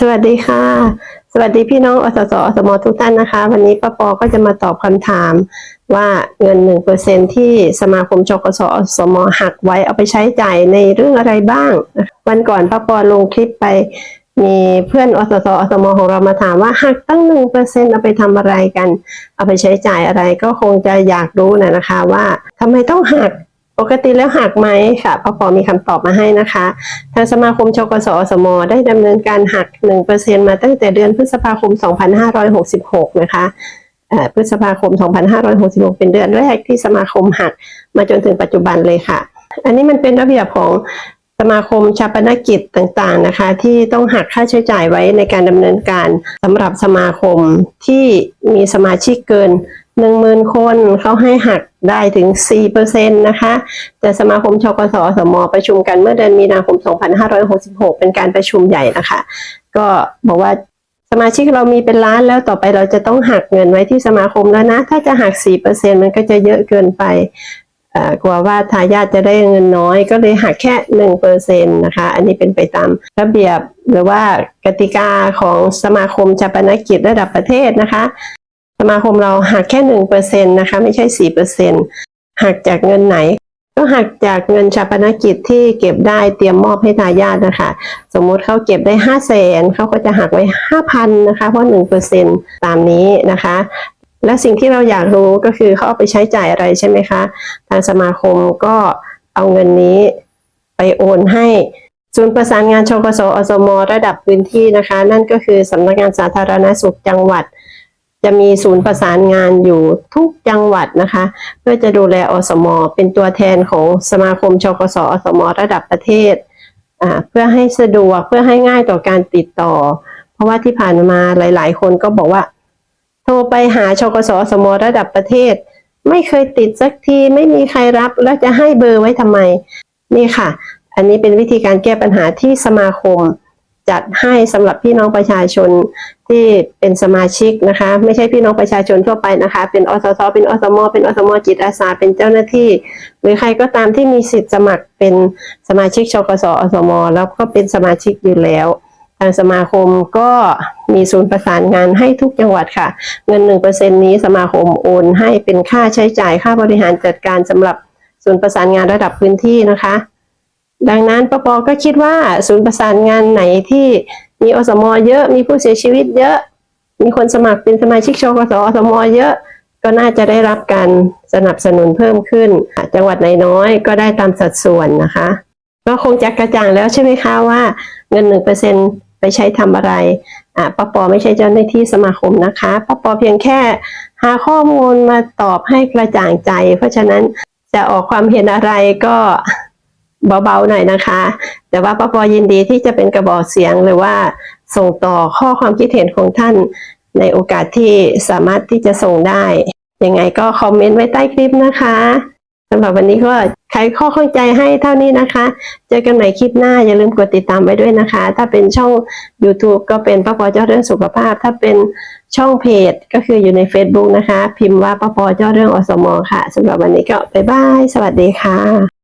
สวัสดีค่ะ สวัสดีพี่น้องอสสอสมทุกท่านนะคะ วันนี้ป้าปอก็จะมาตอบคำถามว่าเงินหนึ่งเปอร์เซ็นที่สมาคมชกสอสมหักไว้เอาไปใช้จ่ายในเรื่องอะไรบ้าง วันก่อนป้าปอลงคลิปไป มีเพื่อนอสสอสมของเรามาถามว่าหักตั้งหนึ่งเปอร์เซ็นเอาไปทำอะไรกัน เอาไปใช้จ่ายอะไรก็คงจะอยากรู้นะนะคะว่าทำไมต้องหัก กติแล้วหักไหมค่ะพอพอมีคำตอบมาให้นะคะทางสมาคมชกสอสม ได้ดำเนินการหัก 1%มาตั้งแต่เดือนพฤษภาคม 2566 นะคะเอ่อพฤษภาคม 2566 เป็นเดือนแรกที่สมาคมหักมาจนถึงปัจจุบันเลยค่ะ อันนี้มันเป็นระเบียบของ มาคมชาปนกิจต่างๆนะคะ ที่ต้องหักค่าใช้จ่ายไว้ในการดำเนินการสำหรับสมาคมที่มีสมาชิกเกิน 10,000 คนเขาให้หักได้ถึง 4%นะคะ แต่สมาคมชกสสม ประชุมกันเมื่อเดือนมีนาคม 2566 เป็นการประชุมใหญ่นะคะ ก็บอกว่าสมาชิกเรามีเป็นล้านแล้วต่อไปเราจะต้องหักเงินไว้ที่สมาคมแล้วนะ ถ้าจะหัก 4%มันก็จะเยอะเกินไป กลัวว่าทายาทจะได้เงินน้อยก็เลยหักแค่1%นะคะ อันนี้เป็นไปตามระเบียบหรือว่ากติกาของสมาคมชาปนกิจระดับประเทศนะคะ สมาคมเราหักแค่หนึ่งเปอร์เซ็นต์นะคะ ไม่ใช่สี่เปอร์เซ็นหักจากเงินไหน ก็หักจากเงินชาปนกิจที่เก็บได้เตรียมมอบให้ทายาทนะคะ สมมุติเขาเก็บได้ห้าแสนเขาก็จะหักไว้ห้าพันนะคะ เพราะหนึ่งเปอร์เซ็นตามนี้นะคะ และสิ่งที่เราอยากรู้ก็คือเขาเอาไปใช้จ่ายอะไรใช่ไหมคะ ทางสมาคมก็เอาเงินนี้ไปโอนให้ศูนย์ประสานงานชกสอสมระดับพื้นที่นะคะ นั่นก็คือสำนักงานสาธารณสุขจังหวัด จะมีศูนย์ประสานงานอยู่ทุกจังหวัดนะคะ เพื่อจะดูแลอสม เป็นตัวแทนของสมาคมชกสอสมระดับประเทศ เพื่อให้สะดวกเพื่อให้ง่ายต่อการติดต่อ เพราะว่าที่ผ่านมาหลาย ๆ คนก็บอกว่า โทรไปหาชกสอสมระดับประเทศ ไม่เคยติดสักทีไม่มีใครรับแล้วจะให้เบอร์ไว้ทำไม นี่ค่ะ อันนี้เป็นวิธีการแก้ปัญหาที่สมาคม จัดให้สำหรับพี่น้องประชาชนที่เป็นสมาชิกนะคะ ไม่ใช่พี่น้องประชาชนทั่วไปนะคะ เป็นอสสเป็นอสมเป็นอสมจิตอาสาเป็นเจ้าหน้าที่ หรือใครก็ตามที่มีสิทธิ์สมัครเป็นสมาชิกชกสอสมแล้วก็เป็นสมาชิกอยู่แล้ว ทางสมาคมก็มีศูนย์ประสานงานให้ทุกจังหวัดค่ะ เงินหนึ่งเปอร์เซ็นนี้สมาคมโอนให้เป็นค่าใช้จ่ายค่าบริหารจัดการสำหรับศูนย์ประสานงานระดับพื้นที่นะคะ ดังนั้นปปก็คิดว่าศูนย์ประสานงานไหนที่มีอสมอเยอะมีผู้เสียชีวิตเยอะ มีคนสมัครเป็นสมาชิกชกสอสมอเยอะก็น่าจะได้รับการสนับสนุนเพิ่มขึ้น จังหวัดไหนน้อยก็ได้ตามสัดส่วนนะคะ ก็คงจะกระจ่างแล้วใช่ไหมคะว่าเงินหนึ่งเปอร์เซ็1% ไปใช้ทำอะไรอ่าปปไม่ใช่เจ้าหน้าที่สมาคมนะคะปปเพียงแค่หาข้อมูลมาตอบให้กระจ่างใจ เพราะฉะนั้นจะออกความเห็นอะไรก็เบาๆหน่อยนะคะ แต่ว่าปปยินดีที่จะเป็นกระบอกเสียงหรือว่าส่งต่อข้อความคิดเห็นของท่านในโอกาสที่สามารถที่จะส่งได้ ยังไงก็คอมเมนต์ไว้ใต้คลิปนะคะ สำหรับวันนี้ก็ไขข้อข้องใจให้เท่านี้นะคะ เจอกันใหม่คลิปหน้าอย่าลืมกดติดตามไว้ด้วยนะคะ ถ้าเป็นช่อง YouTube ก็เป็นป้าปอเจ้าเรื่องสุขภาพ ถ้าเป็นช่องเพจก็คืออยู่ใน Facebook นะคะ พิมพ์ว่าป้าปอเจ้าเรื่องอสมค่ะสำหรับวันนี้ก็บ๊ายบาย สวัสดีค่ะ